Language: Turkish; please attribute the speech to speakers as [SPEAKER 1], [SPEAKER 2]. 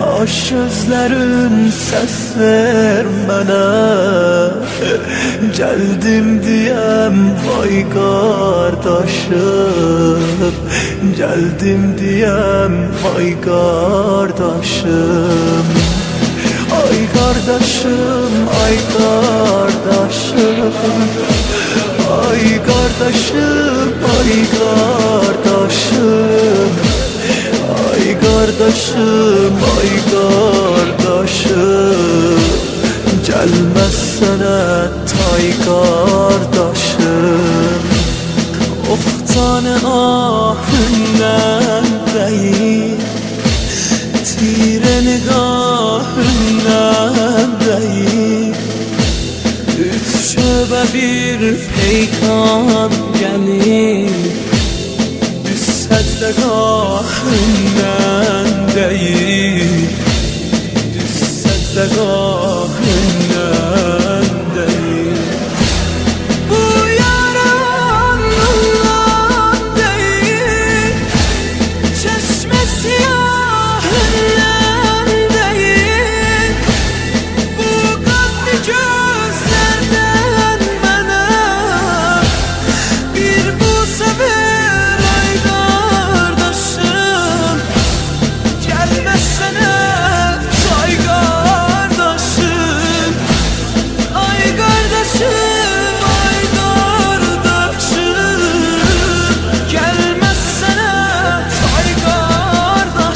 [SPEAKER 1] Aş sözlerin ses vermene Geldim diyem vay kardeşim. Geldim diyem vay kardeşim. Ay kardeşim, ay kardeşim. Ay kardeşim, ay kardeşim kardeşim, ay kardeşim. Gelmezsene tay kardeşim. Of tane ahından değil Tiren gahından değil. Üç şöbe bir peykan gelir Düşsət də رفتگان